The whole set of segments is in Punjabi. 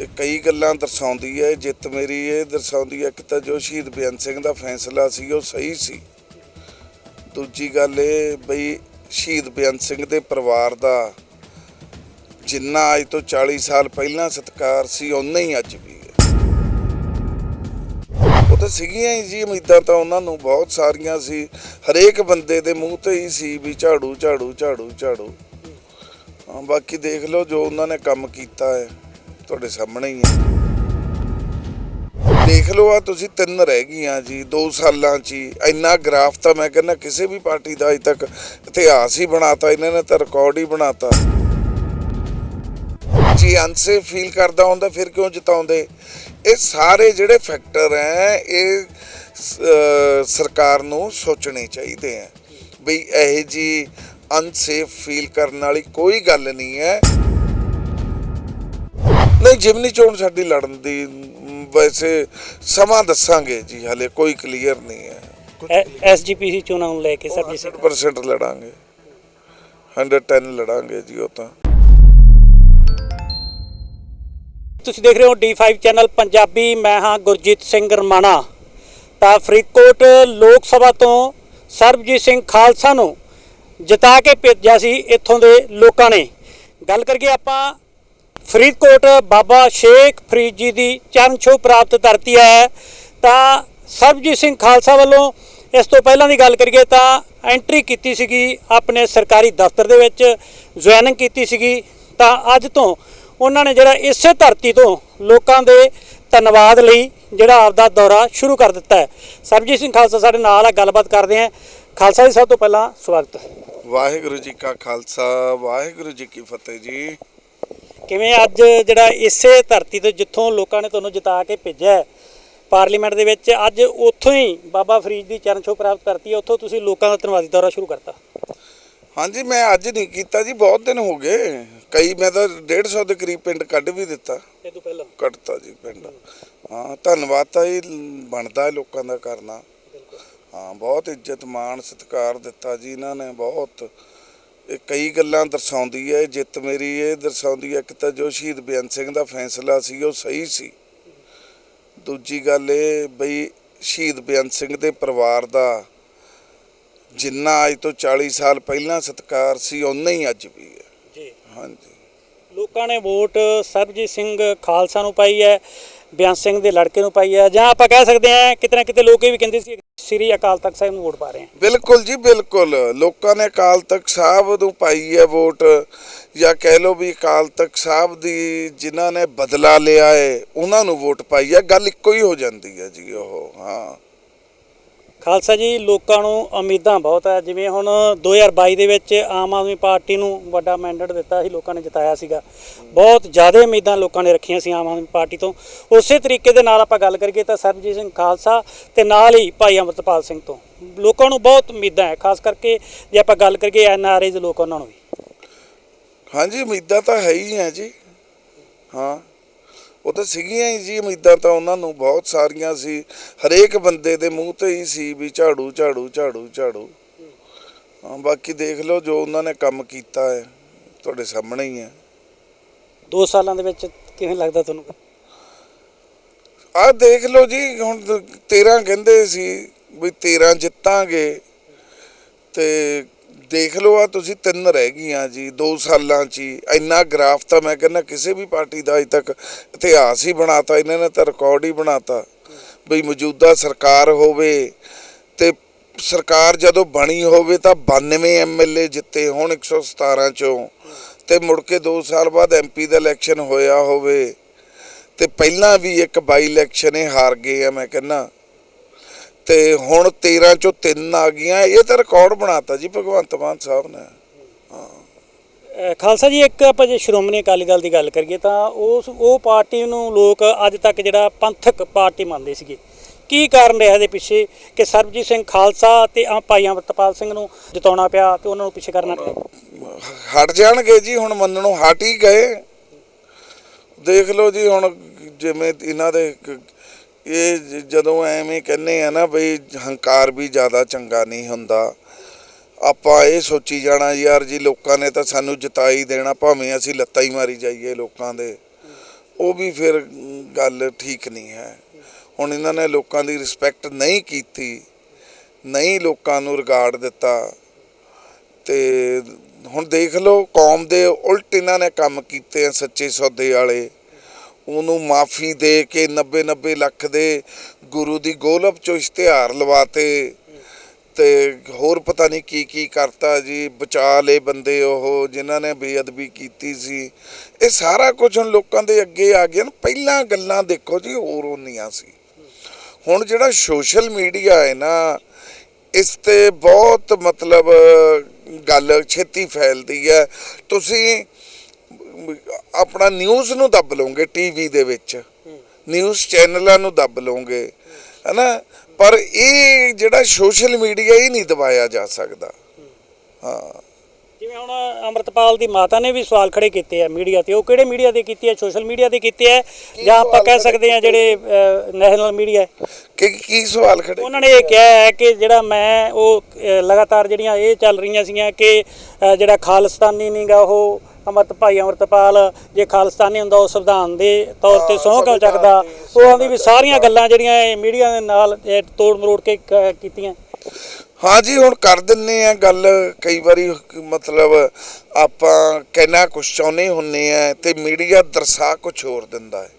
ਇਹ ਕਈ ਗੱਲਾਂ ਦਰਸਾਉਂਦੀ ਹੈ, ਜਿੱਤ ਮੇਰੀ ਇਹ ਦਰਸਾਉਂਦੀ ਹੈ ਕਿ ਤਾਂ ਜੋ ਸ਼ਹੀਦ ਬੇਅੰਤ ਸਿੰਘ ਦਾ ਫੈਸਲਾ ਸੀ, ਉਹ ਸਹੀ ਸੀ। ਦੂਜੀ ਗੱਲ ਇਹ ਬਈ ਸ਼ਹੀਦ ਬੇਅੰਤ ਸਿੰਘ ਦੇ ਪਰਿਵਾਰ ਦਾ ਜਿੰਨਾ ਅੱਜ ਤੋਂ 40 ਸਾਲ ਪਹਿਲਾਂ ਸਤਿਕਾਰ ਸੀ, ਓਨਾ ਹੀ ਅੱਜ ਵੀ ਹੈ। ਉਹ ਤਾਂ ਸੀਗੀਆਂ ਹੀ ਜੀ, ਉਮੀਦਾਂ ਤਾਂ ਉਹਨਾਂ ਨੂੰ ਬਹੁਤ ਸਾਰੀਆਂ ਸੀ। ਹਰੇਕ ਬੰਦੇ ਦੇ ਮੂੰਹ ਤੇ ਹੀ ਸੀ ਵੀ ਝਾੜੂ ਝਾੜੂ ਝਾੜੂ ਝਾੜੂ। ਬਾਕੀ ਦੇਖ ਲਓ ਜੋ ਉਹਨਾਂ ਨੇ ਕੰਮ ਕੀਤਾ ਹੈ। ਤੁਹਾਡੇ ਸਾਹਮਣੇ ਹੀ ਹੈ। ਦੇਖ ਲਓ ਆ ਤੁਸੀਂ ਤਿੰਨ ਰਹਿ ਗਈਆਂ ਜੀ 2 ਸਾਲਾਂ 'ਚ ਹੀ। ਇੰਨਾ ਗ੍ਰਾਫ ਤਾਂ ਮੈਂ ਕਹਿੰਦਾ ਕਿਸੇ ਵੀ ਪਾਰਟੀ ਦਾ ਅਜ ਤੱਕ ਇਤਿਹਾਸ ਹੀ ਬਣਾਤਾ, ਇਹਨਾਂ ਨੇ ਤਾਂ ਰਿਕਾਰਡ ਹੀ ਬਣਾਤਾ। ਜੀ ਅਨਸੇ ਫੀਲ ਕਰਦਾ ਹੁੰਦਾ, ਫਿਰ ਕਿਉਂ ਜਿਤਾਉਂਦੇ? ਇਹ ਸਾਰੇ ਜਿਹੜੇ ਫੈਕਟਰ ਹੈ, ਇਹ ਸਰਕਾਰ ਨੂੰ ਸੋਚਣੇ ਚਾਹੀਦੇ ਹੈ ਬਈ ਇਹ ਜੀ ਅਨਸੇਫ ਫੀਲ ਕਰਨ ਵਾਲੀ ਕੋਈ ਗੱਲ ਨਹੀਂ ਹੈ। ਨਹੀਂ ਜਿਮਨੀ ਚੋਣ ਸਾਡੀ ਲੜਨ ਦੀ ਵੈਸੇ ਸਮਾਂ ਦੱਸਾਂਗੇ ਜੀ ਹਲੇ ਕੋਈ ਕਲੀਅਰ ਨਹੀਂ ਹੈ। ਐਸਜੀਪੀਸੀ ਚੋਣਾਂ ਨੂੰ ਲੈ ਕੇ ਸਰਬਜੀਤ ਸਿੰਘ 100% ਲੜਾਂਗੇ। 110 ਲੜਾਂਗੇ ਜੀ ਉਹ ਤਾਂ। ਤੁਸੀਂ ਦੇਖ ਰਹੇ ਹੋ D5 ਚੈਨਲ ਪੰਜਾਬੀ ਮੈਂ ਹਾਂ ਗੁਰਜੀਤ ਸਿੰਘ ਰਮਾਣਾ। ਤਾਂ ਫਰੀਦਕੋਟ ਲੋਕ ਸਭਾ ਤੋਂ ਸਰਬਜੀਤ ਸਿੰਘ ਖਾਲਸਾ ਨੂੰ ਜਿਤਾ ਕੇ ਭੇਜਿਆ ਸੀ ਇੱਥੋਂ ਦੇ ਲੋਕਾਂ ਨੇ। ਗੱਲ ਕਰੀਏ ਆਪਾਂ ਫਰੀਦਕੋਟ ਬਾਬਾ ਸ਼ੇਖ ਫਰੀਦ ਜੀ ਦੀ ਚਰਨ ਛੋਹ ਪ੍ਰਾਪਤ ਧਰਤੀ ਹੈ। ਤਾਂ ਸਰਬਜੀਤ ਸਿੰਘ ਖਾਲਸਾ ਵੱਲੋਂ ਇਸ ਤੋਂ ਪਹਿਲਾਂ ਦੀ ਗੱਲ ਕਰੀਏ ਤਾਂ ਐਂਟਰੀ ਕੀਤੀ ਸੀਗੀ ਆਪਣੇ ਸਰਕਾਰੀ ਦਫ਼ਤਰ ਦੇ ਵਿੱਚ ਜੁਆਇਨਿੰਗ ਕੀਤੀ ਸੀਗੀ। ਤਾਂ ਅੱਜ ਤੋਂ ਉਹਨਾਂ ਨੇ ਜਿਹੜਾ ਇਸੇ ਧਰਤੀ ਤੋਂ ਲੋਕਾਂ ਦੇ ਧੰਨਵਾਦ ਲਈ ਜਿਹੜਾ ਆਪਦਾ ਦੌਰਾ ਸ਼ੁਰੂ ਕਰ ਦਿੱਤਾ ਹੈ। ਸਰਬਜੀਤ ਸਿੰਘ ਖਾਲਸਾ ਸਾਡੇ ਨਾਲ ਆ, ਗੱਲਬਾਤ ਕਰਦੇ ਹਾਂ। ਖਾਲਸਾ ਜੀ, ਸਭ ਤੋਂ ਪਹਿਲਾਂ ਸਵਾਗਤ ਵਾਹਿਗੁਰੂ ਜੀ ਕਾ ਖਾਲਸਾ, ਵਾਹਿਗੁਰੂ ਜੀ ਕੀ ਫਤਿਹ ਜੀ। ਕਿਵੇਂ ਅੱਜ ਜਿਹੜਾ ਇਸੇ ਧਰਤੀ ਤੋਂ ਜਿੱਥੋਂ ਲੋਕਾਂ ਨੇ ਤੁਹਾਨੂੰ ਜਿਤਾ ਕੇ ਭੇਜਿਆ ਪਾਰਲੀਮੈਂਟ ਦੇ ਵਿੱਚ ਅੱਜ ਉੱਥੋਂ ਹੀ ਬਾਬਾ ਫਰੀਦ ਦੀ ਚਰਨ ਛੋਹ ਪ੍ਰਾਪਤ ਕਰਤੀ ਹੈ ਉੱਥੋਂ ਤੁਸੀਂ ਲੋਕਾਂ ਦਾ ਧੰਨਵਾਦੀ ਦੌਰਾ ਸ਼ੁਰੂ ਕਰਤਾ। ਹਾਂਜੀ ਮੈਂ ਅੱਜ ਨਹੀਂ ਕੀਤਾ ਜੀ ਬਹੁਤ ਦਿਨ ਹੋ ਗਏ। ਕਈ ਮੈਂ ਤਾਂ 150 ਦੇ ਕਰੀਬ ਪਿੰਡ ਕੱਢ ਵੀ ਦਿੱਤਾ। ਇਹ ਤੋਂ ਪਹਿਲਾਂ? ਕੱਢਤਾ ਜੀ ਪਿੰਡ। ਹਾਂ ਧੰਨਵਾਦ ਤਾਂ ਇਹ ਬਣਦਾ ਹੈ ਲੋਕਾਂ ਦਾ ਕਰਨਾ। ਹਾਂ ਬਹੁਤ ਇੱਜ਼ਤ ਮਾਣ ਸਤਿਕਾਰ ਦਿੱਤਾ ਜੀ ਇਹਨਾਂ ਨੇ ਬਹੁਤ। ਕਈ ਗੱਲਾਂ ਦਰਸਾਉਂਦੀ ਹੈ ਜਿੱਤ ਮੇਰੀ ਇਹ ਦਰਸਾਉਂਦੀ ਹੈ ਕਿ ਤਾਂ ਜੋ ਸ਼ਹੀਦ ਬੇਅੰਤ ਸਿੰਘ ਦਾ ਫੈਸਲਾ ਸੀ ਉਹ ਸਹੀ ਸੀ। ਦੂਜੀ ਗੱਲ ਇਹ ਬਈ ਸ਼ਹੀਦ ਬੇਅੰਤ ਸਿੰਘ ਦੇ ਪਰਿਵਾਰ ਦਾ ਜਿੰਨਾ ਅੱਜ ਤੋਂ 40 ਸਾਲ ਪਹਿਲਾਂ ਸਤਿਕਾਰ ਸੀ ਓਨਾ ਹੀ ਅੱਜ ਵੀ ਹੈ। ਜੀ। ਹਾਂਜੀ। ਲੋਕਾਂ ਨੇ ਵੋਟ ਸਰਬਜੀਤ ਸਿੰਘ ਖਾਲਸਾ ਨੂੰ ਪਾਈ ਹੈ। ਬਿਆਨ ਸਿੰਘ ਦੇ ਲੜਕੇ ਨੂੰ ਪਾਈ ਹੈ ਜਾਂ ਆਪਾਂ ਕਹਿ ਸਕਦੇ ਹਾਂ ਕਿਤੇ ਨਾ ਕਿਤੇ ਲੋਕ ਇਹ ਵੀ ਕਹਿੰਦੇ ਸੀ ਸ੍ਰੀ ਅਕਾਲ ਤਖਤ ਸਾਹਿਬ ਨੂੰ ਵੋਟ ਪਾ ਰਹੇ ਹਾਂ। ਬਿਲਕੁਲ ਜੀ, ਬਿਲਕੁਲ। ਲੋਕਾਂ ਨੇ ਅਕਾਲ ਤਖਤ ਸਾਹਿਬ ਨੂੰ ਪਾਈ ਹੈ ਵੋਟ, ਜਾਂ ਕਹਿ ਲਓ ਵੀ ਅਕਾਲ ਤਖਤ ਸਾਹਿਬ ਦੀ ਜਿਨ੍ਹਾਂ ਨੇ ਬਦਲਾ ਲਿਆ ਹੈ ਉਹਨਾਂ ਨੂੰ ਵੋਟ ਪਾਈ ਹੈ। ਗੱਲ ਇੱਕੋ ਹੀ ਹੋ ਜਾਂਦੀ ਹੈ ਜੀ ਉਹ, ਹਾਂ। ਖਾਲਸਾ ਜੀ, ਲੋਕਾਂ ਨੂੰ ਉਮੀਦਾਂ ਬਹੁਤ ਹੈ ਜਿਵੇਂ ਹੁਣ 2022 ਦੇ ਵਿੱਚ ਆਮ ਆਦਮੀ ਪਾਰਟੀ ਨੂੰ ਵੱਡਾ ਮੈਂਡੇਟ ਦਿੱਤਾ ਸੀ, ਲੋਕਾਂ ਨੇ ਜਿਤਾਇਆ ਸੀਗਾ। ਬਹੁਤ ਜ਼ਿਆਦਾ ਉਮੀਦਾਂ ਲੋਕਾਂ ਨੇ ਰੱਖੀਆਂ ਸੀ ਆਮ ਆਦਮੀ ਪਾਰਟੀ ਤੋਂ। ਉਸੇ ਤਰੀਕੇ ਦੇ ਨਾਲ ਆਪਾਂ ਗੱਲ ਕਰੀਏ ਤਾਂ ਸਰਬਜੀਤ ਸਿੰਘ ਖਾਲਸਾ ਤੇ ਨਾਲ ਹੀ ਭਾਈ ਅਮਰਤਪਾਲ ਸਿੰਘ ਤੋਂ। ਲੋਕਾਂ ਨੂੰ ਬਹੁਤ ਉਮੀਦਾਂ ਹੈ, ਖਾਸ ਕਰਕੇ ਜੇ ਆਪਾਂ ਗੱਲ ਕਰੀਏ ਐਨ ਆਰ ਆਈਜ਼ ਲੋਕ ਉਹਨਾਂ ਨੂੰ ਵੀ। ਹਾਂਜੀ, ਉਮੀਦਾਂ ਤਾਂ ਹੈ ਹੀ ਹੈ ਜੀ। ਹਾਂ। ਉਹ ਤਾਂ ਸੀਗੀਆਂ ਹੀ ਜੀ ਉਮੀਦਾਂ ਤਾਂ ਉਹਨਾਂ ਨੂੰ ਬਹੁਤ ਸਾਰੀਆਂ ਸੀ। ਹਰੇਕ ਬੰਦੇ ਦੇ ਮੂੰਹ ਤੇ ਹੀ ਸੀ ਵੀ ਝਾੜੂ ਝਾੜੂ ਝਾੜੂ ਝਾੜੂ। ਹਾਂ ਬਾਕੀ ਦੇਖ ਲਓ ਜੋ ਉਹਨਾਂ ਨੇ ਕੰਮ ਕੀਤਾ ਹੈ ਤੁਹਾਡੇ ਸਾਹਮਣੇ ਹੀ ਹੈ। ਦੋ ਸਾਲਾਂ ਦੇ ਵਿੱਚ ਕਿਵੇਂ ਲੱਗਦਾ ਤੁਹਾਨੂੰ? ਆਹ ਦੇਖ ਲਓ ਜੀ ਹੁਣ 13 ਕਹਿੰਦੇ ਸੀ ਵੀ 13 ਜਿੱਤਾਂਗੇ ਤੇ ਦੇਖ ਲਓ ਆ ਤੁਸੀਂ ਤਿੰਨ ਰਹਿ ਗਈਆਂ ਜੀ 2 ਸਾਲਾਂ 'ਚ ਹੀ। ਇੰਨਾ ਗ੍ਰਾਫ ਤਾਂ ਮੈਂ ਕਹਿੰਦਾ ਕਿਸੇ ਵੀ ਪਾਰਟੀ ਦਾ ਅਜ ਤੱਕ ਇਤਿਹਾਸ ਹੀ ਬਣਾਤਾ, ਇਹਨਾਂ ਨੇ ਤਾਂ ਰਿਕਾਰਡ ਹੀ ਬਣਾਤਾ। ਬਈ ਮੌਜੂਦਾ ਸਰਕਾਰ ਹੋਵੇ ਤੇ ਸਰਕਾਰ ਜਦੋਂ ਬਣੀ ਹੋਵੇ ਤਾਂ 92 ਐਮਐਲਏ ਜਿੱਤੇ ਹੁਣ 117 ਚੋਂ। ਤੇ ਮੁੜ ਕੇ 2 ਸਾਲ ਬਾਅਦ ਐਮਪੀ ਦਾ ਇਲੈਕਸ਼ਨ ਹੋਇਆ ਹੋਵੇ ਤੇ ਪਹਿਲਾਂ ਵੀ ਇੱਕ ਬਾਈ ਇਲੈਕਸ਼ਨ ਇਹ ਹਾਰ ਗਏ ਆ ਮੈਂ ਕਹਿੰਦਾ। ਤੇ ਹੁਣ 13 ਚੋਂ 3 ਆ ਗਈਆਂ ਇਹ ਤਾਂ ਰਿਕਾਰਡ ਬਣਾਤਾ ਜੀ ਭਗਵੰਤ ਮਾਨ ਸਾਹਿਬ ਨੇ। ਖਾਲਸਾ ਜੀ ਇੱਕ ਆਪਾਂ ਜੇ ਸ਼੍ਰੋਮਣੀ ਅਕਾਲੀ ਦਲ ਦੀ ਗੱਲ ਕਰੀਏ ਤਾਂ ਉਸ ਉਹ ਪਾਰਟੀ ਨੂੰ ਲੋਕ ਅੱਜ ਤੱਕ ਜਿਹੜਾ ਪੰਥਕ ਪਾਰਟੀ ਮੰਨਦੇ ਸੀਗੇ। ਕੀ ਕਾਰਨ ਰਿਹਾ ਇਹਦੇ ਪਿੱਛੇ ਕਿ ਸਰਬਜੀਤ ਸਿੰਘ ਖਾਲਸਾ ਤੇ ਆ ਭਾਈ ਅਮਰਤਪਾਲ ਸਿੰਘ ਨੂੰ ਜਿਤਾਉਣਾ ਪਿਆ ਤੇ ਉਹਨਾਂ ਨੂੰ ਪਿੱਛੇ ਕਰਨਾ ਪਿਆ? ਹਟ ਜਾਣਗੇ ਜੀ ਹੁਣ ਮੰਨਣੋਂ ਹਟ ਹੀ ਗਏ। ਦੇਖ ਲਓ ਜੀ ਹੁਣ ਜਿਵੇਂ ਇਹਨਾਂ ਦੇ ਇਹ ਜਦੋਂ ਐਵੇਂ ਕਹਿੰਦੇ ਆ ਨਾ ਬਈ ਹੰਕਾਰ ਵੀ ਜ਼ਿਆਦਾ ਚੰਗਾ ਨਹੀਂ ਹੁੰਦਾ, ਆਪਾਂ ਇਹ ਸੋਚੀ ਜਾਣਾ ਯਾਰ ਜੀ ਲੋਕਾਂ ਨੇ ਤਾਂ ਸਾਨੂੰ ਜਿਤਾ ਹੀ ਦੇਣਾ, ਭਾਵੇਂ ਅਸੀਂ ਲੱਤਾਂ ਹੀ ਮਾਰੀ ਜਾਈਏ ਲੋਕਾਂ ਦੇ। ਉਹ ਵੀ ਫਿਰ ਗੱਲ ਠੀਕ ਨਹੀਂ ਹੈ। ਹੁਣ ਇਹਨਾਂ ਨੇ ਲੋਕਾਂ ਦੀ ਰਿਸਪੈਕਟ ਨਹੀਂ ਕੀਤੀ, ਨਹੀਂ ਲੋਕਾਂ ਨੂੰ ਰਿਗਾਰਡ ਦਿੱਤਾ। ਤੇ ਹੁਣ ਦੇਖ ਲਓ ਕੌਮ ਦੇ ਉਲਟ ਇਹਨਾਂ ਨੇ ਕੰਮ ਕੀਤੇ ਆ ਸੱਚੇ ਸੌਦੇ ਵਾਲੇ। ਉਹਨੂੰ ਮਾਫੀ ਦੇ ਕੇ 90 90 ਲੱਖ ਦੇ ਗੁਰੂ ਦੀ ਗੋਲਬ ਚੋਂ ਇਸ਼ਤਿਹਾਰ ਲਵਾਤੇ ਤੇ ਹੋਰ ਪਤਾ ਨਹੀਂ ਕੀ ਕੀ ਕਰਤਾ ਜੀ, ਬਚਾ ਲਏ ਬੰਦੇ ਉਹ, ਜਿਨ੍ਹਾਂ ਨੇ ਬੇਅਦਬੀ ਕੀਤੀ ਸੀ। ਇਹ ਸਾਰਾ ਕੁਝ ਹੁਣ ਲੋਕਾਂ ਦੇ ਅੱਗੇ ਆ ਗਿਆ ਪਹਿਲਾਂ ਗੱਲਾਂ ਦੇਖੋ ਜੀ, ਹੋਰ ਹੁੰਦੀਆਂ ਸੀ। ਹੁਣ ਜਿਹੜਾ ਸੋਸ਼ਲ ਮੀਡੀਆ ਹੈ ਨਾ, ਇਸ ਤੇ ਬਹੁਤ ਮਤਲਬ ਗੱਲ ਛੇਤੀ ਫੈਲਦੀ ਹੈ। ਤੁਸੀਂ ਆਪਣਾ ਨਿਊਜ਼ ਨੂੰ ਦੱਬ ਲਓਗੇ ਟੀਵੀ ਦੇ ਵਿੱਚ। ਨਿਊਜ਼ ਚੈਨਲਾਂ ਨੂੰ ਦੱਬ ਲਓਗੇ ਹਨਾ? ਪਰ ਇਹ ਜਿਹੜਾ ਸੋਸ਼ਲ ਮੀਡੀਆ ਇਹ ਨਹੀਂ ਦਬਾਇਆ ਜਾ ਸਕਦਾ। ਹਾਂ। ਜਿਵੇਂ ਹੁਣ ਅਮਰਤਪਾਲ ਦੀ ਮਾਤਾ ਨੇ ਵੀ ਸਵਾਲ ਖੜੇ ਕੀਤੇ ਆ ਮੀਡੀਆ ਤੇ। ਉਹ ਕਿਹੜੇ ਮੀਡੀਆ ਤੇ ਕੀਤੇ ਆ ਸੋਸ਼ਲ ਮੀਡੀਆ ਤੇ ਕੀਤੇ ਆ ਜਾਂ ਆਪਾਂ ਕਹਿ ਸਕਦੇ ਆ ਜਿਹੜੇ ਨੈਸ਼ਨਲ ਮੀਡੀਆ ਕਿ ਕੀ ਸਵਾਲ ਖੜੇ ਉਹਨਾਂ ਨੇ ਇਹ ਕਿਹਾ ਹੈ ਕਿ ਜਿਹੜਾ ਮੈਂ ਉਹ ਲਗਾਤਾਰ ਜਿਹੜੀਆਂ ਇਹ ਚੱਲ ਰਹੀਆਂ ਸੀਗੀਆਂ ਕਿ ਜਿਹੜਾ ਖਾਲਿਸਤਾਨੀ ਨਹੀਂਗਾ ਉਹ ਅਮਰਤ ਭਾਈ ਅਮਰਤਪਾਲ ਜੇ ਖਾਲਿਸਤਾਨੀ ਹੁੰਦਾ ਉਹ ਸੰਵਿਧਾਨ ਦੇ ਤੌਰ ਤੇ ਸਹੁੰ ਕਿਉਂ ਚੱਕਦਾ? ਉਹ ਆਂਦੀ ਵੀ ਸਾਰੀਆਂ ਗੱਲਾਂ ਜਿਹੜੀਆਂ ਇਹ ਮੀਡੀਆ ਦੇ ਨਾਲ ਤੋੜ ਮਰੋੜ ਕੇ ਕ- ਕੀਤੀਆਂ। ਹਾਂ ਜੀ ਹੁਣ ਕਰ ਦਿੰਨੇ ਆ ਗੱਲ। ਕਈ ਵਾਰੀ ਮਤਲਬ ਆਪਾਂ ਕਹਿਣਾ ਕੁਛ ਚਾਹੁੰਦੇ ਹੁੰਨੇ ਆ ਤੇ ਮੀਡੀਆ ਦਰਸਾ ਕੁਛ ਹੋਰ ਦਿੰਦਾ ਹੈ।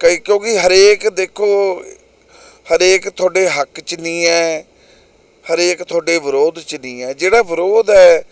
ਕਈ ਕਿਉਂਕਿ ਹਰੇਕ ਦੇਖੋ ਹਰੇਕ ਤੁਹਾਡੇ ਹੱਕ 'ਚ ਨਹੀਂ ਹੈ ਹਰੇਕ ਤੁਹਾਡੇ ਵਿਰੋਧ 'ਚ ਨਹੀਂ ਹੈ। ਜਿਹੜਾ ਵਿਰੋਧ ਹੈ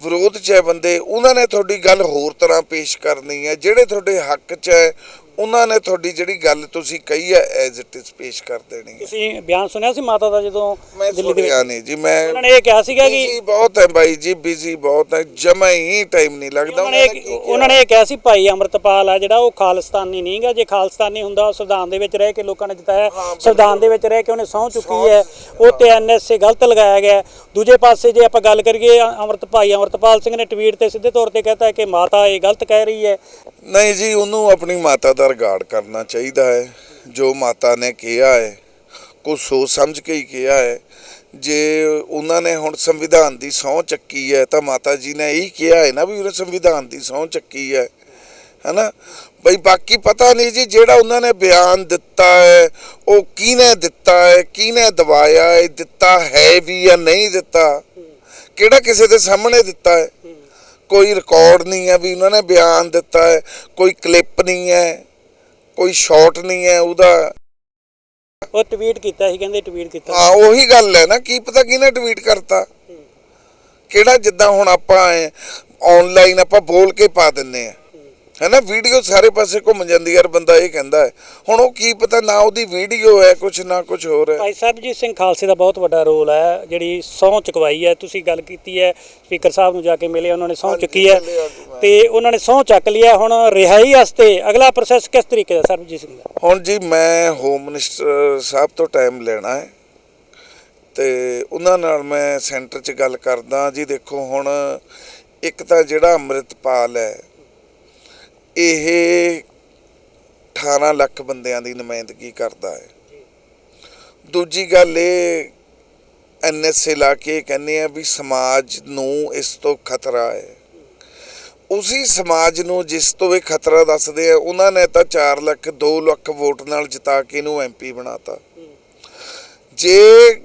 ਵਿਰੋਧ 'ਚ ਹੈ ਬੰਦੇ, ਉਹਨਾਂ ਨੇ ਤੁਹਾਡੀ ਗੱਲ ਹੋਰ ਤਰ੍ਹਾਂ ਪੇਸ਼ ਕਰਨੀ ਹੈ, ਜਿਹੜੇ ਤੁਹਾਡੇ ਹੱਕ 'ਚ ਹੈ ਉਹਨਾਂ ਨੇ ਤੁਹਾਡੀ ਜਿਹੜੀ ਗੱਲ ਤੁਸੀਂ ਕਹੀ ਹੈ ਐਜ਼ ਇਟ ਇਜ਼ ਪੇਸ਼ ਕਰ ਦੇਣੀ ਹੈ। ਤੁਸੀਂ ਬਿਆਨ ਸੁਣਿਆ ਸੀ ਮਾਤਾ ਦਾ ਜਦੋਂ ਮੈਂ ਸੁਣਿਆ ਨਹੀਂ ਜੀ ਮੈਂ ਉਹਨਾਂ ਨੇ ਇਹ ਕਿਹਾ ਸੀਗਾ ਕਿ ਬਿਜ਼ੀ ਬਹੁਤ ਹੈ ਬਾਈ ਜੀ ਬਿਜ਼ੀ ਬਹੁਤ ਹੈ ਜਮਾ ਹੀ ਟਾਈਮ ਨਹੀਂ ਲੱਗਦਾ। ਉਹਨਾਂ ਨੇ ਇਹ- ਉਹਨਾਂ ਨੇ ਇਹ ਕਿਹਾ ਸੀ ਭਾਈ ਅਮਰਤਪਾਲ ਆ ਜਿਹੜਾ ਉਹ ਖਾਲਿਸਤਾਨੀ ਨਹੀਂਗਾ ਜੇ ਖਾਲਿਸਤਾਨੀ ਹੁੰਦਾ ਉਹ ਸੰਵਿਧਾਨ ਦੇ ਵਿੱਚ ਰਹਿ ਕੇ ਲੋਕਾਂ ਨੇ ਜਿਤਾਇਆ ਸੰਵਿਧਾਨ ਦੇ ਵਿੱਚ ਰਹਿ ਕੇ ਉਹਨੇ ਸਹੁੰ ਚੁੱਕੀ ਹੈ। ਉਹ ਤੇ ਐਨਐਸਏ ਗਲਤ ਲਗਾਇਆ ਗਿਆ। ਦੂਜੇ ਪਾਸੇ ਜੇ ਆਪਾਂ ਗੱਲ ਕਰੀਏ ਅਮਰਤ ਭਾਈ ਅਮਰਤਪਾਲ ਸਿੰਘ ਨੇ ਟਵੀਟ ਤੇ ਸਿੱਧੇ ਤੌਰ ਤੇ ਕਹਤਾ ਹੈ ਕਿ ਮਾਤਾ ਇਹ ਗਲਤ ਕਹਿ ਰਹੀ ਹੈ। ਨਹੀਂ ਜੀ, ਉਹਨੂੰ ਆਪਣੀ ਮਾਤਾ ਦਾ ਰਿਗਾਰਡ ਕਰਨਾ ਚਾਹੀਦਾ ਹੈ। ਜੋ ਮਾਤਾ ਨੇ ਕਿਹਾ ਹੈ ਕੁਝ ਸੋਚ ਸਮਝ ਕੇ ਹੀ ਕਿਹਾ ਹੈ। ਜੇ ਉਹਨਾਂ ਨੇ ਹੁਣ ਸੰਵਿਧਾਨ ਦੀ ਸਹੁੰ ਚੱਕੀ ਹੈ, ਤਾਂ ਮਾਤਾ ਜੀ ਨੇ ਇਹੀ ਕਿਹਾ ਹੈ ਨਾ ਵੀ ਉਹਨੇ ਸੰਵਿਧਾਨ ਦੀ ਸਹੁੰ ਚੱਕੀ ਹੈ, ਹੈਨਾ? ਬਈ ਬਾਕੀ ਪਤਾ ਨਹੀਂ ਜੀ, ਜਿਹੜਾ ਉਹਨਾਂ ਨੇ ਬਿਆਨ ਦਿੱਤਾ ਹੈ, ਉਹ ਕਿਹਨੇ ਦਿੱਤਾ ਹੈ, ਕਿਹਨੇ ਦਵਾਇਆ ਹੈ, ਦਿੱਤਾ ਹੈ ਵੀ ਜਾਂ ਨਹੀਂ ਦਿੱਤਾ? ਕਿਹੜਾ ਕਿਸੇ ਦੇ ਸਾਹਮਣੇ ਦਿੱਤਾ ਹੈ? ਕੋਈ ਰਿਕਾਰਡ ਨਹੀਂ ਹੈ ਵੀ ਉਹਨਾਂ ਨੇ ਬਿਆਨ ਦਿੱਤਾ ਹੈ ਕੋਈ ਕਲਿੱਪ ਨਹੀਂ ਹੈ ਕੋਈ ਸ਼ਾਟ ਨਹੀਂ ਹੈ ਉਹਦਾ। ਉਹ ਟਵੀਟ ਕੀਤਾ ਸੀ ਕਹਿੰਦੇ ਟਵੀਟ ਕੀਤਾ ਹਾਂ ਉਹੀ ਗੱਲ ਹੈ ਨਾ ਕੀ ਪਤਾ ਕਿਹਨੇ ਟਵੀਟ ਕਰਤਾ? ਕਿਹੜਾ ਜਿੱਦਾਂ ਹੁਣ ਆਪਾਂ ਆਨਲਾਈਨ ਆਪਾਂ ਬੋਲ ਕੇ ਪਾ ਦਿੰਨੇ ਆ ਹੈਨਾ ਵੀਡੀਓ ਸਾਰੇ ਪਾਸੇ ਘੁੰਮ ਜਾਂਦੀ ਯਾਰ ਬੰਦਾ ਇਹ ਕਹਿੰਦਾ ਹੈ। ਹੁਣ ਉਹ ਕੀ ਪਤਾ ਨਾ ਉਹਦੀ ਵੀਡੀਓ ਹੈ ਕੁਛ ਨਾ ਕੁਛ ਹੋਰ ਹੈ। ਭਾਈ ਸਰਬਜੀਤ ਸਿੰਘ ਖਾਲਸੇ ਦਾ ਬਹੁਤ ਵੱਡਾ ਰੋਲ ਹੈ ਜਿਹੜੀ ਸਹੁੰ ਚੁਕਵਾਈ ਹੈ। ਤੁਸੀਂ ਗੱਲ ਕੀਤੀ ਹੈ ਸਪੀਕਰ ਸਾਹਿਬ ਨੂੰ ਜਾ ਕੇ ਮਿਲੇ ਉਹਨਾਂ ਨੇ ਹਾਂਜੀ, ਚੁੱਕੀ ਹੈ। ਤੇ ਉਹਨਾਂ ਨੇ ਸਹੁੰ ਚੱਕ ਲਿਆ ਹੁਣ ਰਿਹਾਈ ਵਾਸਤੇ ਅਗਲਾ ਪ੍ਰੋਸੈਸ ਕਿਸ ਤਰੀਕੇ ਦਾ ਸਰਬਜੀਤ ਸਿੰਘ ਦਾ? ਹੁਣ ਜੀ ਮੈਂ ਹੋਮ ਮਿਨਿਸਟਰ ਸਾਹਿਬ ਤੋਂ ਟਾਈਮ ਲੈਣਾ ਹੈ। ਤੇ ਉਹਨਾਂ ਨਾਲ ਮੈਂ ਸੈਂਟਰ 'ਚ ਗੱਲ ਕਰਦਾ। ਜੀ ਦੇਖੋ ਹੁਣ ਇੱਕ ਤਾਂ ਜਿਹੜਾ ਅੰਮ੍ਰਿਤਪਾਲ ਹੈ ਇਹ 18 ਲੱਖ ਬੰਦਿਆਂ ਦੀ ਨੁਮਾਇੰਦਗੀ ਕਰਦਾ ਹੈ। ਦੂਜੀ ਗੱਲ ਇਹ ਐਨਐਸਏ ਲਾ ਕੇ ਕਹਿੰਦੇ ਆ ਵੀ ਸਮਾਜ ਨੂੰ ਇਸ ਤੋਂ ਖਤਰਾ ਹੈ। ਉਸੇ ਸਮਾਜ ਨੂੰ ਜਿਸ ਤੋਂ ਇਹ ਖਤਰਾ ਦੱਸਦੇ ਆ, ਉਹਨਾਂ ਨੇ ਤਾਂ 4 ਲੱਖ 2 ਲੱਖ ਵੋਟ ਨਾਲ ਜਿਤਾ ਕੇ ਇਹਨੂੰ ਐਮਪੀ ਬਣਾਤਾ। ਜੇ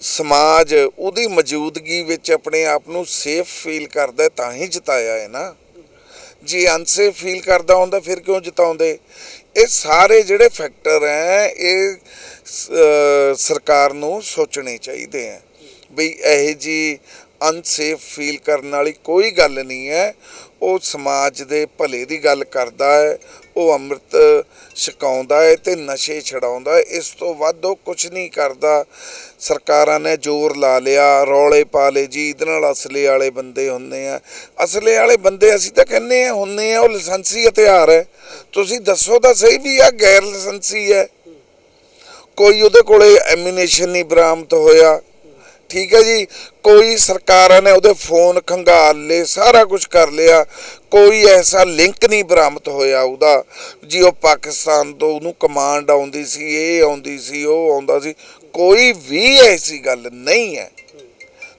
ਸਮਾਜ ਉਹਦੀ ਮੌਜੂਦਗੀ ਵਿੱਚ ਆਪਣੇ ਆਪ ਨੂੰ ਸੇਫ ਫੀਲ ਕਰਦਾ ਤਾਂ ਹੀ ਜਿਤਾਇਆ ਹੈ ਨਾ। ਜੇ ਅਨਸੇਫ ਫੀਲ ਕਰਦਾ ਹੁੰਦਾ, ਫਿਰ ਕਿਉਂ ਜਿਤਾਉਂਦੇ? ਇਹ ਸਾਰੇ ਜਿਹੜੇ ਫੈਕਟਰ ਹੈ, ਇਹ ਸਰਕਾਰ ਨੂੰ ਸੋਚਣੇ ਚਾਹੀਦੇ ਹੈ। ਬਈ ਇਹ ਜੀ ਅਨਸੇਫ ਫੀਲ ਕਰਨ ਵਾਲੀ ਕੋਈ ਗੱਲ ਨਹੀਂ ਹੈ। ਉਹ ਸਮਾਜ ਦੇ ਭਲੇ ਦੀ ਗੱਲ ਕਰਦਾ ਹੈ ਉਹ ਅੰਮ੍ਰਿਤ ਛਕਾਉਂਦਾ ਹੈ ਤੇ ਨਸ਼ੇ ਛਡਾਉਂਦਾ ਹੈ। ਇਸ ਤੋਂ ਵੱਧ ਉਹ ਕੁਝ ਨਹੀਂ ਕਰਦਾ। ਸਰਕਾਰਾਂ ਨੇ ਜ਼ੋਰ ਲਾ ਲਿਆ, ਰੌਲੇ ਪਾ ਲਏ। ਜੀ ਇਹਦੇ ਨਾਲ ਅਸਲੇ ਵਾਲੇ ਬੰਦੇ ਹੁੰਦੇ ਆ। ਅਸਲੇ ਵਾਲੇ ਬੰਦੇ ਅਸੀਂ ਤਾਂ ਕਹਿੰਦੇ ਆ, ਹੁੰਦੇ ਆ, ਉਹ ਲਾਇਸੈਂਸੀ ਹਥਿਆਰ ਹੈ। ਤੁਸੀਂ ਦੱਸੋ ਤਾਂ ਸਹੀ ਵੀ ਆ ਗੈਰ ਲਾਇਸੈਂਸੀ ਹੈ। ਕੋਈ ਉਹਦੇ ਕੋਲੇ ਐਮੀਨੇਸ਼ਨ ਨਹੀਂ ਬਰਾਮਦ ਹੋਇਆ। ਠੀਕ ਹੈ ਜੀ। ਕੋਈ ਸਰਕਾਰਾਂ ਨੇ ਉਹਦੇ ਫੋਨ ਖੰਗਾਲ ਲਏ, ਸਾਰਾ ਕੁਝ ਕਰ ਲਿਆ। ਕੋਈ ਐਸਾ ਲਿੰਕ ਨਹੀਂ ਬਰਾਮਦ ਹੋਇਆ ਉਹਦਾ। ਜੀ ਉਹ ਪਾਕਿਸਤਾਨ ਤੋਂ ਉਹਨੂੰ ਕਮਾਂਡ ਆਉਂਦੀ ਸੀ ਇਹ ਆਉਂਦੀ ਸੀ ਉਹ ਆਉਂਦਾ ਸੀ। ਕੋਈ ਵੀ ਐਸੀ ਗੱਲ ਨਹੀਂ ਹੈ।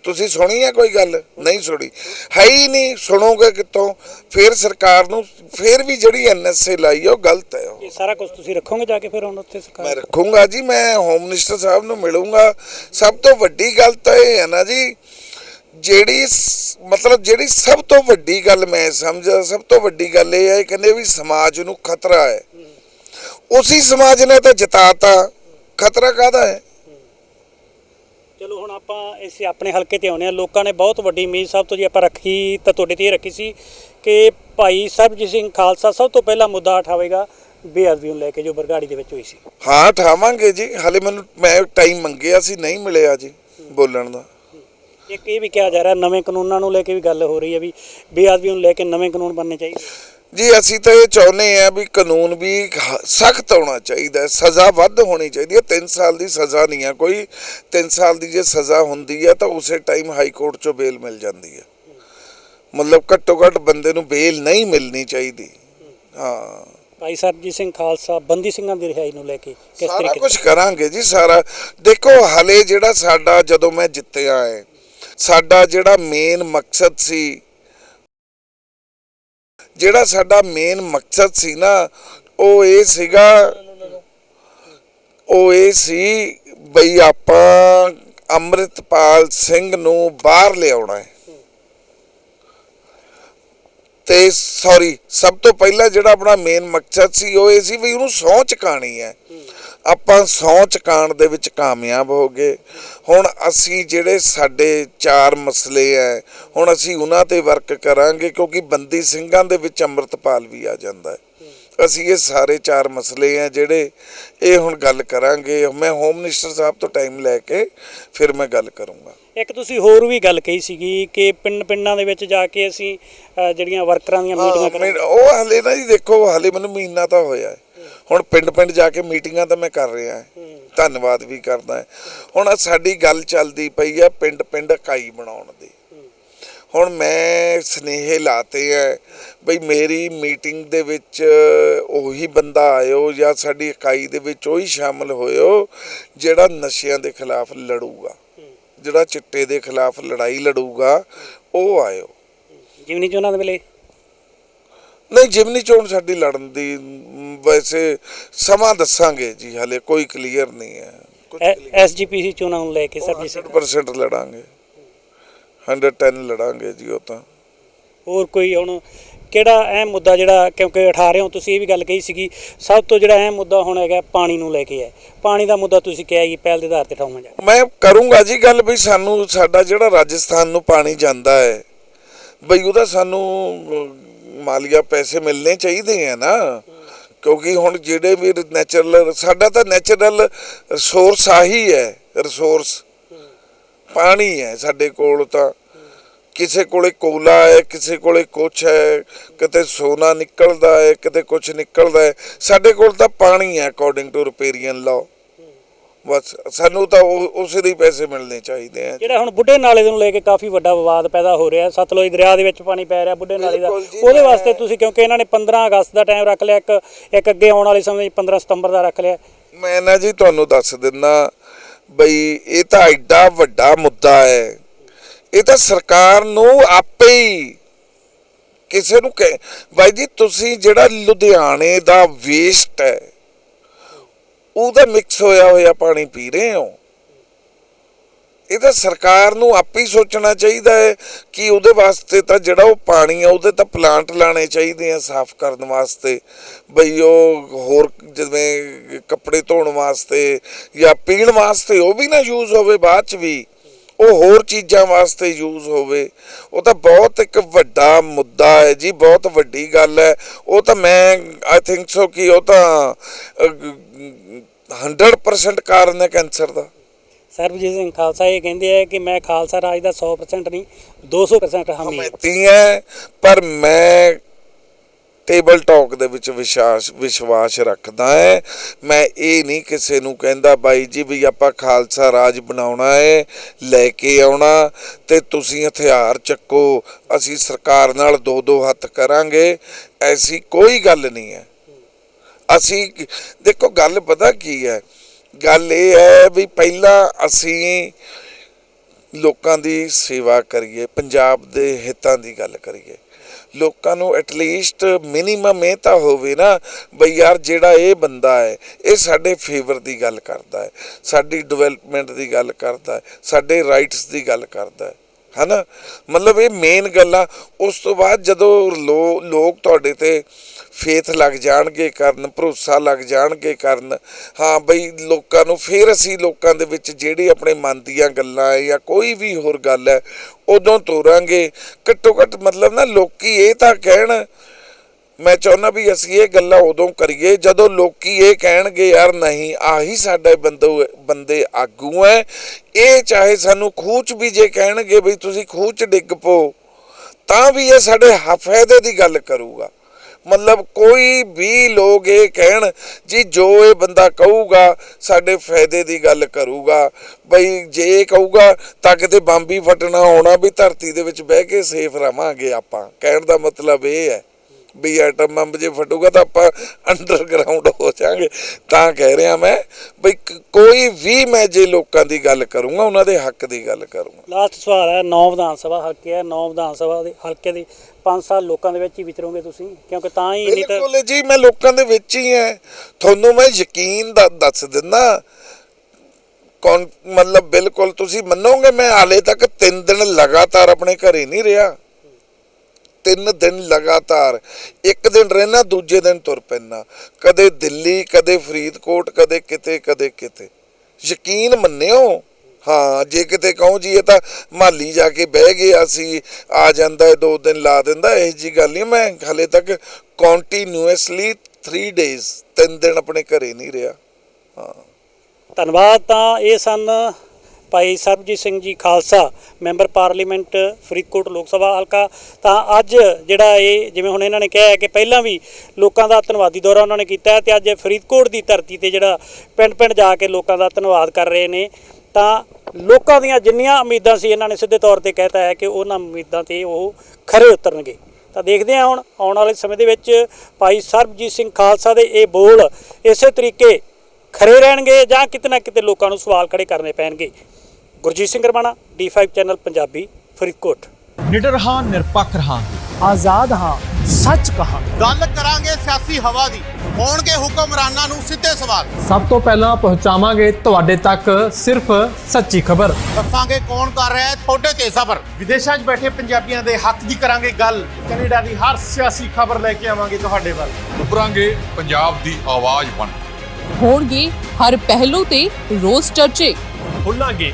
ਤੁਸੀਂ ਸੁਣੀ ਹੈ ਕੋਈ ਗੱਲ? ਨਹੀਂ ਸੁਣੀ। ਹੈ ਹੀ ਨਹੀਂ ਸੁਣੋਗੇ ਕਿੱਥੋਂ? ਫਿਰ ਸਰਕਾਰ ਨੂੰ ਫਿਰ ਵੀ ਜਿਹੜੀ ਐਨਐਸਏ ਲਾਈ ਹੈ ਉਹ ਗਲਤ ਹੈ ਉਹ। ਇਹ ਸਾਰਾ ਕੁਝ ਤੁਸੀਂ ਰੱਖੋਗੇ ਜਾ ਕੇ ਫਿਰ ਹੁਣ ਉੱਥੇ ਮੈਂ ਸਰਕਾਰ ਰੱਖੂੰਗਾ ਜੀ ਮੈਂ ਹੋਮ ਮਿਨਿਸਟਰ ਸਾਹਿਬ ਨੂੰ ਮਿਲੂੰਗਾ। ਸਭ ਤੋਂ ਵੱਡੀ ਗੱਲ ਤਾਂ ਇਹ ਹੈ ਨਾ ਜੀ ਜਿਹੜੀ ਮਤਲਬ ਜਿਹੜੀ ਸਭ ਤੋਂ ਵੱਡੀ ਗੱਲ ਮੈਂ ਸਮਝਦਾ ਸਭ ਤੋਂ ਵੱਡੀ ਗੱਲ ਇਹ ਹੈ ਕਹਿੰਦੇ ਵੀ ਸਮਾਜ ਨੂੰ ਖਤਰਾ ਹੈ। ਉਸੇ ਸਮਾਜ ਨੇ ਤਾਂ ਜਿਤਾਤਾ। ਖਤਰਾ ਕਾਹਦਾ ਹੈ? ਚਲੋ ਹੁਣ ਆਪਾਂ ਇਸੇ ਆਪਣੇ ਹਲਕੇ ਤੇ ਆਉਨੇ ਆ ਲੋਕਾਂ ਨੇ ਬਹੁਤ ਵੱਡੀ ਉਮੀਦ ਸਭ ਤੋਂ ਜੀ ਆਪਾਂ ਰੱਖੀ ਤਾਂ ਤੁਹਾਡੇ ਤੇ ਇਹ ਰੱਖੀ ਸੀ ਕਿ ਭਾਈ ਸਰਬਜੀਤ ਸਿੰਘ ਖਾਲਸਾ ਸਭ ਤੋਂ ਪਹਿਲਾ ਮੁੱਦਾ ਉਠਾਵੇਗਾ ਬੇਅਦਬੀ ਨੂੰ ਲੈ ਕੇ ਜੋ ਬਰਗਾੜੀ ਦੇ ਵਿੱਚ ਹੋਈ ਸੀ। ਹਾਂ ਠਾਵਾਂਗੇ ਜੀ। ਹਲੇ ਮੈਨੂੰ ਮੈਂ ਟਾਈਮ ਮੰਗਿਆ ਸੀ ਨਹੀਂ ਮਿਲਿਆ ਜੀ ਬੋਲਣ ਦਾ। ਇੱਕ ਇਹ ਵੀ ਕਿਹਾ ਜਾ ਰਿਹਾ ਨਵੇਂ ਕਾਨੂੰਨਾਂ ਨੂੰ ਲੈ ਕੇ ਵੀ ਗੱਲ ਹੋ ਰਹੀ ਹੈ ਵੀ ਬੇਅਦਬੀ ਨੂੰ ਲੈ ਕੇ ਨਵੇਂ ਕਾਨੂੰਨ ਬਣਨੇ ਚਾਹੀਦੇ ਜੀ ਅਸੀਂ ਤਾਂ ਇਹ ਚਾਹੁੰਦੇ ਆ ਵੀ ਕਾਨੂੰਨ ਵੀ ਸਖਤ ਹੋਣਾ ਚਾਹੀਦਾ ਸਜ਼ਾ ਵੱਧ ਹੋਣੀ ਚਾਹੀਦੀ ਹੈ। 3 ਸਾਲ ਦੀ ਸਜ਼ਾ ਨਹੀਂ ਹੈ ਕੋਈ। 3 ਸਾਲ ਦੀ ਜੇ ਸਜ਼ਾ ਹੁੰਦੀ ਹੈ ਤਾਂ ਉਸੇ ਟਾਈਮ ਹਾਈ ਕੋਰਟ ਚੋਂ ਬੇਲ ਮਿਲ ਜਾਂਦੀ ਹੈ। ਮਤਲਬ ਘੱਟੋ ਘੱਟ ਬੰਦੇ ਨੂੰ ਬੇਲ ਨਹੀਂ ਮਿਲਣੀ ਚਾਹੀਦੀ। ਹਾਂ। ਭਾਈ ਸਰਬਜੀਤ ਸਿੰਘ ਖਾਲਸਾ ਬੰਦੀ ਸਿੰਘਾਂ ਦੀ ਰਿਹਾਈ ਨੂੰ ਲੈ ਕੇ ਕਿਸ ਸਾਰਾ ਤਰੀਕੇ ਕੁਝ ਕਰਾਂਗੇ ਜੀ ਸਾਰਾ। ਦੇਖੋ ਹਲੇ ਜਿਹੜਾ ਸਾਡਾ ਜਦੋਂ ਮੈਂ ਜਿੱਤਿਆ ਹੈ ਸਾਡਾ ਜਿਹੜਾ ਮੇਨ ਮਕਸਦ ਸੀ, ਜਿਹੜਾ ਸਾਡਾ ਮੇਨ ਮਕਸਦ ਸੀ ਨਾ, ਉਹ ਇਹ ਸੀਗਾ, ਉਹ ਇਹ ਸੀ ਬਈ ਆਪਾਂ ਅੰਮ੍ਰਿਤਪਾਲ ਸਿੰਘ ਨੂੰ ਬਾਹਰ ਲਿਆਉਣਾ ਹੈ। ਤੇ ਸੌਰੀ ਸਭ ਤੋਂ ਪਹਿਲਾਂ ਜਿਹੜਾ ਆਪਣਾ ਮੇਨ ਮਕਸਦ ਸੀ, ਉਹ ਇਹ ਸੀ ਵੀ ਉਹਨੂੰ ਸਹੁੰ ਚੁਕਾਣੀ ਹੈ। ਆਪਾਂ ਸਹੁੰ ਚੁਕਾਉਣ ਦੇ ਵਿੱਚ ਕਾਮਯਾਬ ਹੋ ਗਏ। ਹੁਣ ਅਸੀਂ ਜਿਹੜੇ ਸਾਡੇ ਚਾਰ ਮਸਲੇ ਹੈ ਹੁਣ ਅਸੀਂ ਉਹਨਾਂ ਤੇ ਵਰਕ ਕਰਾਂਗੇ ਕਿਉਂਕਿ ਬੰਦੀ ਸਿੰਘਾਂ ਦੇ ਵਿੱਚ ਅੰਮ੍ਰਿਤਪਾਲ ਵੀ ਆ ਜਾਂਦਾ ਹੈ ਅਸੀਂ ਇਹ ਸਾਰੇ ਚਾਰ ਮਸਲੇ ਆ ਜਿਹੜੇ ਇਹ ਹੁਣ ਗੱਲ ਕਰਾਂਗੇ। ਮੈਂ ਹੋਮ ਮਿਨਿਸਟਰ ਸਾਹਿਬ ਤੋਂ ਟਾਈਮ ਲੈ ਕੇ ਫਿਰ ਮੈਂ ਗੱਲ ਕਰੂੰਗਾ। ਇੱਕ ਤੁਸੀਂ ਹੋਰ ਵੀ ਗੱਲ ਕਹੀ ਸੀਗੀ ਕਿ ਪਿੰਡ ਪਿੰਡਾਂ ਦੇ ਵਿੱਚ ਜਾ ਕੇ ਅਸੀਂ ਜਿਹੜੀਆਂ ਵਰਕਰਾਂ ਦੀਆਂ ਮੀਟਿੰਗਾਂ ਕਰਾਂਗੇ। ਉਹ ਹਲੇ ਨਾ ਜੀ ਦੇਖੋ ਹਲੇ ਮੈਨੂੰ ਮਹੀਨਾ ਤਾਂ ਹੋਇਆ ਹੈ ਹੁਣ ਪਿੰਡ ਪਿੰਡ ਜਾ ਕੇ ਮੀਟਿੰਗਾਂ ਤਾਂ ਮੈਂ ਕਰ ਰਿਹਾ ਹਾਂ। ਧੰਨਵਾਦ ਵੀ ਕਰਦਾ ਹਾਂ। ਹੁਣ ਸਾਡੀ ਗੱਲ ਚੱਲਦੀ ਪਈ ਆ ਪਿੰਡ ਪਿੰਡ ਇਕਾਈ ਬਣਾਉਣ ਦੀ। ਹੁਣ ਮੈਂ ਸਨੇਹੇ ਲਾਤੇ ਐ ਬਈ ਮੇਰੀ ਮੀਟਿੰਗ ਦੇ ਵਿੱਚ ਉਹੀ ਬੰਦਾ ਆਇਓ ਜਾਂ ਸਾਡੀ ਇਕਾਈ ਦੇ ਵਿੱਚ ਉਹੀ ਸ਼ਾਮਲ ਹੋਇਓ ਜਿਹੜਾ ਨਸ਼ਿਆਂ ਦੇ ਖਿਲਾਫ ਲੜੂਗਾ। ਜਿਹੜਾ ਚਿੱਟੇ ਦੇ ਖਿਲਾਫ ਲੜਾਈ ਲੜੂਗਾ ਉਹ ਆਇਓ। ਜਿਵਨੀ ਚੋਣਾਂ ਦੇ ਵੇਲੇ ਨਹੀਂ ਜਿਮਨੀ ਚੋਣ ਸਾਡੀ ਲੜਨ ਦੀ ਵੈਸੇ ਸਮਾਂ ਦੱਸਾਂਗੇ ਜੀ ਹਲੇ ਕੋਈ ਕਲੀਅਰ ਨਹੀਂ ਹੈ ਕੁਝ ਐਸਜੀਪੀਸੀ ਚੋਣਾਂ ਨੂੰ ਲੈ ਕੇ ਸਰਬਜੀਤ ਸਿੰਘ 100% ਲੜਾਂਗੇ। 110 ਲੜਾਂਗੇ ਜੀ ਉਹ ਤਾਂ। ਹੋਰ ਕੋਈ ਹੁਣ ਕਿਹੜਾ ਅਹਿਮ ਮੁੱਦਾ ਜਿਹੜਾ ਕਿਉਂਕਿ ਉਠਾ ਰਹੇ ਹੋ ਤੁਸੀਂ ਇਹ ਵੀ ਗੱਲ ਕਹੀ ਸੀਗੀ ਸਭ ਤੋਂ ਜਿਹੜਾ ਅਹਿਮ ਮੁੱਦਾ ਹੁਣ ਹੈਗਾ ਪਾਣੀ ਨੂੰ ਲੈ ਕੇ ਹੈ। ਪਾਣੀ ਦਾ ਮੁੱਦਾ ਤੁਸੀਂ ਕਿਹਾ ਕਿ ਪਹਿਲ ਦੇ ਆਧਾਰ ਤੇ ਜਾ ਮੈਂ ਕਰੂੰਗਾ ਜੀ ਗੱਲ ਵੀ ਸਾਨੂੰ ਸਾਡਾ ਜਿਹੜਾ ਰਾਜਸਥਾਨ ਨੂੰ ਪਾਣੀ ਜਾਂਦਾ ਹੈ ਬਈ ਉਹਦਾ ਸਾਨੂੰ ਮਾਲੀਆ ਪੈਸੇ ਮਿਲਣੇ ਚਾਹੀਦੇ ਆ ਨਾ। ਕਿਉਂਕਿ ਹੁਣ ਜਿਹੜੇ ਵੀ ਨੈਚੁਰਲ ਸਾਡਾ ਤਾਂ ਨੈਚੁਰਲ ਰਿਸੋਰਸ ਆਹੀ ਹੈ ਰਿਸੋਰਸ ਪਾਣੀ ਹੈ ਸਾਡੇ ਕੋਲ ਤਾਂ। ਕਿਸੇ ਕੋਲੇ ਕੋਲਾ ਹੈ, ਕਿਸੇ ਕੋਲੇ ਕੁਛ ਹੈ, ਕਿਤੇ ਸੋਨਾ ਨਿਕਲਦਾ ਹੈ, ਕਿਤੇ ਕੁਛ ਨਿਕਲਦਾ ਹੈ। ਸਾਡੇ ਕੋਲ ਤਾਂ ਪਾਣੀ ਹੈ ਅਕੋਰਡਿੰਗ ਟੂ ਰਿਪੇਰੀਅਨ ਲਾਅ ਬਸ ਸਾਨੂੰ ਤਾਂ ਉਹ- ਉਸੇ ਦੇ ਪੈਸੇ ਮਿਲਣੇ ਚਾਹੀਦੇ ਆ। ਜਿਹੜਾ ਹੁਣ ਬੁੱਢੇ ਨਾਲੇ ਨੂੰ ਲੈ ਕੇ ਕਾਫੀ ਵੱਡਾ ਵਿਵਾਦ ਪੈਦਾ ਹੋ ਰਿਹਾ। ਸਤਲੁਜ ਦਰਿਆ ਦੇ ਵਿੱਚ ਪਾਣੀ ਪੈ ਰਿਹਾ ਬੁੱਢੇ ਨਾਲੇ ਦਾ। ਉਹਦੇ ਵਾਸਤੇ ਤੁਸੀਂ ਕਿਉਂਕਿ ਇਹਨਾਂ ਨੇ 15 ਅਗਸਤ ਦਾ ਟਾਈਮ ਰੱਖ ਲਿਆ ਇੱਕ ਇੱਕ ਅੱਗੇ ਆਉਣ ਵਾਲੇ ਸਮੇਂ 'ਚ 15 ਸਤੰਬਰ ਦਾ ਰੱਖ ਲਿਆ। ਮੈਂ ਨਾ ਜੀ ਤੁਹਾਨੂੰ ਦੱਸ ਦਿੰਦਾ ਬਈ ਇਹ ਤਾਂ ਐਡਾ ਵੱਡਾ ਮੁੱਦਾ ਹੈ। ਇਹ ਤਾਂ ਸਰਕਾਰ ਨੂੰ ਆਪੇ ਹੀ ਕਿਸੇ ਨੂੰ ਕਹਿ ਬਾਈ ਜੀ ਤੁਸੀਂ ਜਿਹੜਾ ਲੁਧਿਆਣੇ ਦਾ ਵੇਸਟ ਹੈ ਉਹਦਾ ਮਿਕਸ ਹੋਇਆ ਹੋਇਆ ਪਾਣੀ ਪੀ ਰਹੇ ਹੋ। ਇਹ ਤਾਂ ਸਰਕਾਰ ਨੂੰ ਆਪੇ ਹੀ ਸੋਚਣਾ ਚਾਹੀਦਾ ਹੈ ਕਿ ਉਹਦੇ ਵਾਸਤੇ ਤਾਂ ਜਿਹੜਾ ਉਹ ਪਾਣੀ ਆ, ਉਹਦੇ ਤਾਂ ਪਲਾਂਟ ਲਾਣੇ ਚਾਹੀਦੇ ਆ ਸਾਫ਼ ਕਰਨ ਵਾਸਤੇ। ਬਈ ਉਹ ਹੋਰ ਜਿਵੇਂ ਕੱਪੜੇ ਧੋਣ ਵਾਸਤੇ ਜਾਂ ਪੀਣ ਵਾਸਤੇ ਉਹ ਵੀ ਨਾ ਯੂਜ਼ ਹੋਵੇ ਬਾਅਦ ਚ ਵੀ। ਉਹ ਹੋਰ ਚੀਜ਼ਾਂ ਵਾਸਤੇ ਯੂਜ਼ ਹੋਵੇ ਉਹ ਤਾਂ ਬਹੁਤ ਇੱਕ ਵੱਡਾ ਮੁੱਦਾ ਹੈ ਜੀ ਬਹੁਤ ਵੱਡੀ ਗੱਲ ਹੈ ਉਹ ਤਾਂ ਮੈਂ ਆਈ ਥਿੰਕ ਸੋ ਕਿ ਉਹ ਤਾਂ ਅਹ, 100% ਕਾਰਨ ਹੈ ਕੈਂਸਰ ਦਾ ਸਰਬਜੀਤ ਸਿੰਘ ਖਾਲਸਾ ਇਹ ਕਹਿੰਦੇ ਆ ਕਿ ਮੈਂ ਖਾਲਸਾ ਰਾਜ ਦਾ 100% ਨਹੀਂ 200% ਹਾਮੀ ਹਾਂ। ਹਮੇਤੀ ਹੈ ਪਰ ਮੈਂ ਟੇਬਲ ਟਾਕ ਦੇ ਵਿੱਚ ਵਿਸ਼ਵਾਸ ਵਿਸ਼ਵਾਸ ਰੱਖਦਾ ਹੈ। ਮੈਂ ਇਹ ਨਹੀਂ ਕਿਸੇ ਨੂੰ ਕਹਿੰਦਾ, ਬਾਈ ਜੀ ਵੀ ਆਪਾਂ ਖਾਲਸਾ ਰਾਜ ਬਣਾਉਣਾ ਹੈ, ਲੈ ਕੇ ਆਉਣਾ ਤੇ ਤੁਸੀਂ ਹਥਿਆਰ ਚੱਕੋ, ਅਸੀਂ ਸਰਕਾਰ ਨਾਲ ਦੋ ਦੋ ਹੱਥ ਕਰਾਂਗੇ। ਐਸੀ ਕੋਈ ਗੱਲ ਨਹੀਂ ਹੈ। ਅਸੀਂ, ਦੇਖੋ ਗੱਲ ਪਤਾ ਕੀ ਹੈ? ਗੱਲ ਇਹ ਹੈ ਵੀ ਪਹਿਲਾਂ ਅਸੀਂ ਲੋਕਾਂ ਦੀ ਸੇਵਾ ਕਰੀਏ, ਪੰਜਾਬ ਦੇ ਹਿੱਤਾਂ ਦੀ ਗੱਲ ਕਰੀਏ। ਲੋਕਾਂ ਨੂੰ ਐਟਲੀਸਟ ਮਿਨੀਮਮ ਇਹ ਤਾਂ ਹੋਵੇ ਨਾ, ਬਈ ਯਾਰ ਜਿਹੜਾ ਇਹ ਬੰਦਾ ਹੈ, ਇਹ ਸਾਡੇ ਫੇਵਰ ਦੀ ਗੱਲ ਕਰਦਾ ਹੈ, ਸਾਡੀ ਡਿਵੈਲਪਮੈਂਟ ਦੀ ਗੱਲ ਕਰਦਾ ਹੈ, ਸਾਡੇ ਰਾਈਟਸ ਦੀ ਗੱਲ ਕਰਦਾ ਹੈ। ਹਨਾ? ਮਤਲਬ ਇਹ ਮੇਨ ਗੱਲ ਆ। ਉਸ ਤੋਂ ਬਾਅਦ ਜਦੋਂ ਲੋ- ਲੋਕ ਤੁਹਾਡੇ ਤੇ ਫੇਥ ਲੱਗ ਜਾਣਗੇ ਕਰਨ, ਭਰੋਸਾ ਲੱਗ ਜਾਣਗੇ ਕਰਨ, ਹਾਂ ਬਈ ਲੋਕਾਂ ਨੂੰ ਫਿਰ ਅਸੀਂ ਲੋਕਾਂ ਦੇ ਵਿੱਚ ਜਿਹੜੇ ਆਪਣੇ ਮਨ ਦੀਆਂ ਗੱਲਾਂ ਹੈ ਜਾਂ ਕੋਈ ਵੀ ਹੋਰ ਗੱਲ ਹੈ ਉਦੋਂ ਤੋਰਾਂਗੇ। ਘੱਟੋ ਘੱਟ ਮਤਲਬ ਨਾ ਲੋਕੀ ਇਹ ਤਾਂ ਕਹਿਣ ਮੈਂ ਚਾਹੁੰਦਾ ਵੀ ਅਸੀਂ ਇਹ ਗੱਲਾਂ ਉਦੋਂ ਕਰੀਏ ਜਦੋਂ ਲੋਕੀ ਇਹ ਕਹਿਣਗੇ, ਯਾਰ ਨਹੀਂ, ਆਹੀ ਸਾਡੇ ਬੰਦੋ ਬੰਦੇ ਆਗੂ ਐ। ਇਹ ਚਾਹੇ ਸਾਨੂੰ ਖੂਚ ਵੀ ਜੇ ਕਹਿਣਗੇ ਵੀ ਤੁਸੀਂ ਖੂਚ ਡਿੱਗ ਪੋ ਤਾਂ ਵੀ ਇਹ ਸਾਡੇ ਹ- ਫਾਇਦੇ ਦੀ ਗੱਲ ਕਰੂਗਾ। ਮਤਲਬ ਕੋਈ ਵੀ ਲੋਕ ਇਹ ਕਹਿਣ ਜੀ, ਜੋ ਇਹ ਬੰਦਾ ਕਹੂਗਾ, ਸਾਡੇ ਫਾਇਦੇ ਦੀ ਗੱਲ ਕਰੂਗਾ। ਬਈ ਜੇ ਇਹ ਕਹੂਗਾ, ਤਾਂ ਕਿਤੇ ਬੰਬ ਹੀ ਫਟਣਾ ਹੋਣਾ ਵੀ ਧਰਤੀ ਦੇ ਵਿੱਚ ਬਹਿ ਕੇ ਸੇਫ ਰਵਾਂਗੇ ਆਪਾਂ। ਕਹਿਣ ਦਾ ਮਤਲਬ ਇਹ ਹੈ ਵੀ ਐਟਮ ਬੰਬ ਜੇ ਫਟੂਗਾ ਤਾਂ ਆਪਾਂ ਅੰਡਰਗਰਾਉਂਡ ਹੋ ਜਾਾਂਗੇ। ਤਾਂ ਕਹਿ ਰਿਹਾ ਮੈਂ ਬਈ ਕੋਈ ਵੀ ਮੈਂ ਜੇ ਲੋਕਾਂ ਦੀ ਗੱਲ ਕਰੂੰਗਾ ਉਹਨਾਂ ਦੇ ਹੱਕ ਦੀ ਗੱਲ ਕਰੂੰਗਾ। ਲਾਸਟ ਸਵਾਲ ਹੈ ਨੌ ਵਿਧਾਨ ਸਭਾ ਹਲਕੇ ਹੈ ਨੌ ਵਿਧਾਨ ਸਭਾ ਦੇ ਹਲਕੇ ਦੇ 5 ਸਾਲ ਲੋਕਾਂ ਦੇ ਵਿੱਚ ਹੀ ਵਿਚਰੋਗੇ ਤੁਸੀਂ? ਕਿਉਂਕਿ ਤਾਂ ਹੀ ਨਹੀਂ ਤਾਂ ਬਿਲਕੁਲ ਜੀ ਮੈਂ ਲੋਕਾਂ ਦੇ ਵਿੱਚ ਹੀ ਐ ਤੁਹਾਨੂੰ ਮੈਂ ਯਕੀਨ ਦਾ ਦੱਸ ਦਿੰਦਾ ਕੌਣ ਮਤਲਬ ਬਿਲਕੁਲ ਤੁਸੀਂ ਮੰਨੋਗੇ ਮੈਂ ਹਾਲੇ ਤੱਕ 3 ਦਿਨ ਲਗਾਤਾਰ ਆਪਣੇ ਘਰੇ ਨਹੀਂ ਰਿਹਾ। ਤਿੰਨ ਦਿਨ ਲਗਾਤਾਰ, ਇੱਕ ਦਿਨ ਰਹਿਣਾ, ਦੂਜੇ ਦਿਨ ਤੁਰ ਪੈਣਾ। ਕਦੇ ਦਿੱਲੀ, ਕਦੇ ਫਰੀਦਕੋਟ, ਕਦੇ ਕਿਤੇ ਕਦੇ ਕਿਤੇ। ਯਕੀਨ ਮੰਨਿਓ? ਹਾਂ, ਜੇ ਕਿਤੇ ਕਹੋ ਜੀ, ਇਹ ਤਾਂ ਮਾਲੀ ਜਾ ਕੇ ਬਹਿ ਗਿਆ ਸੀ, ਆ ਜਾਂਦਾ ਹੈ, ਦੋ ਦਿਨ ਲਾ ਦਿੰਦਾ, ਇਹ ਜੀ ਗੱਲ ਨਹੀਂ, ਮੈਂ ਹਲੇ ਤੱਕ ਕੰਟੀਨਿਊਸਲੀ 3 ਡੇਜ਼ ਤਿੰਨ ਦਿਨ ਆਪਣੇ ਘਰੇ ਨਹੀਂ ਰਿਹਾ। ਹਾਂ। ਧੰਨਵਾਦ, ਤਾਂ ਇਹ ਸਨ ਭਾਈ ਸਰਬਜੀਤ ਸਿੰਘ ਜੀ ਖਾਲਸਾ, ਮੈਂਬਰ ਪਾਰਲੀਮੈਂਟ ਫਰੀਦਕੋਟ ਲੋਕ ਸਭਾ ਹਲਕਾ। ਤਾਂ ਅੱਜ ਜਿਹੜਾ ਇਹ, ਜਿਵੇਂ ਹੁਣ ਇਹਨਾਂ ਨੇ ਕਿਹਾ ਹੈ ਕਿ ਪਹਿਲਾਂ ਵੀ ਲੋਕਾਂ ਦਾ ਧੰਨਵਾਦੀ ਦੌਰਾ ਉਹਨਾਂ ਨੇ ਕੀਤਾ ਹੈ ਤੇ ਅੱਜ ਫਰੀਦਕੋਟ ਦੀ ਧਰਤੀ ਤੇ ਜਿਹੜਾ ਪਿੰਡ-ਪਿੰਡ ਜਾ ਕੇ ਲੋਕਾਂ ਦਾ ਧੰਨਵਾਦ ਕਰ ਰਹੇ ਨੇ। ਤਾਂ ਲੋਕਾਂ ਦੀਆਂ ਜਿੰਨੀਆਂ ਉਮੀਦਾਂ ਸੀ, ਇਹਨਾਂ ਨੇ ਸਿੱਧੇ ਤੌਰ ਤੇ ਕਹਿਤਾ ਹੈ ਕਿ ਉਹਨਾਂ ਉਮੀਦਾਂ ਤੇ ਉਹ ਖਰੇ ਉਤਰਨਗੇ। ਤਾਂ ਦੇਖਦੇ ਹਾਂ ਹੁਣ ਆਉਣ ਵਾਲੇ ਸਮੇਂ ਦੇ ਵਿੱਚ ਭਾਈ ਸਰਬਜੀਤ ਸਿੰਘ ਖਾਲਸਾ ਦੇ ਇਹ ਬੋਲ ਇਸੇ ਤਰੀਕੇ ਖਰੇ ਰਹਿਣਗੇ ਜਾਂ ਕਿਤੇ ਨਾ ਕਿਤੇ ਲੋਕਾਂ ਨੂੰ ਸਵਾਲ ਖੜੇ ਕਰਨੇ ਪੈਣਗੇ। Gurjeet Singh Ramana D5 channel Punjabi Faridkot. ਨਿਡਰ ਹਾਂ ਨਿਰਪੱਖ ਰਹਾਂਗੇ। ਆਜ਼ਾਦ ਹਾਂ ਸੱਚ ਕਹਾਂਗੇ। ਗੱਲ ਕਰਾਂਗੇ ਸਿਆਸੀ ਹਵਾ ਦੀ। ਹੋਣਗੇ ਹੁਕਮਰਾਨਾਂ ਨੂੰ ਸਿੱਧੇ ਸਵਾਲ। ਸਭ ਤੋਂ ਪਹਿਲਾਂ ਪਹੁੰਚਾਵਾਂਗੇ ਤੁਹਾਡੇ ਤੱਕ ਸਿਰਫ ਸੱਚੀ ਖਬਰ। ਦੱਸਾਂਗੇ ਕੌਣ ਕਰ ਰਿਹਾ ਹੈ ਤੁਹਾਡੇ ਤੇ ਸਬਰ ਵਿਦੇਸ਼ਾਂ 'ਚ ਬੈਠੇ ਪੰਜਾਬੀਆਂ ਦੇ ਹੱਕ ਦੀ ਕਰਾਂਗੇ ਗੱਲ। ਕੈਨੇਡਾ ਦੀ ਹਰ ਸਿਆਸੀ ਖਬਰ ਲੈ ਕੇ ਆਵਾਂਗੇ ਤੁਹਾਡੇ ਵੱਲ। ਉਭਰਾਂਗੇ ਪੰਜਾਬ ਦੀ ਆਵਾਜ਼ ਬਣ ਹੋਣਗੇ ਹਰ ਪਹਿਲੂ ਤੇ ਰੋਜ਼ ਚਰਚੇ। ਖੁੱਲਾਂਗੇ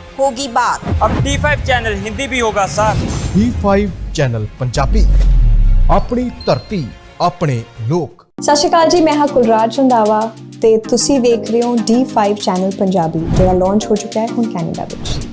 होगी बात ਅਬ D5 ਚੈਨਲ ਹਿੰਦੀ ਵੀ ਹੋਗਾ ਸਰ D5 ਚੈਨਲ ਪੰਜਾਬੀ ਆਪਣੀ ਧਰਤੀ ਆਪਣੇ ਲੋਕ ਸਤਿ ਸ਼੍ਰੀ ਅਕਾਲ ਜੀ ਮੈਂ ਹਾਂ ਕੁਲਰਾਜ ਰੰਧਾਵਾ ਤੇ ਤੁਸੀਂ ਵੇਖ ਰਹੇ ਹੋ D5 ਚੈਨਲ ਪੰਜਾਬੀ ਜਿਹੜਾ ਲਾਂਚ ਹੋ ਚੁੱਕਾ ਹੈ ਹੁਣ ਕੈਨੇਡਾ ਵਿੱਚ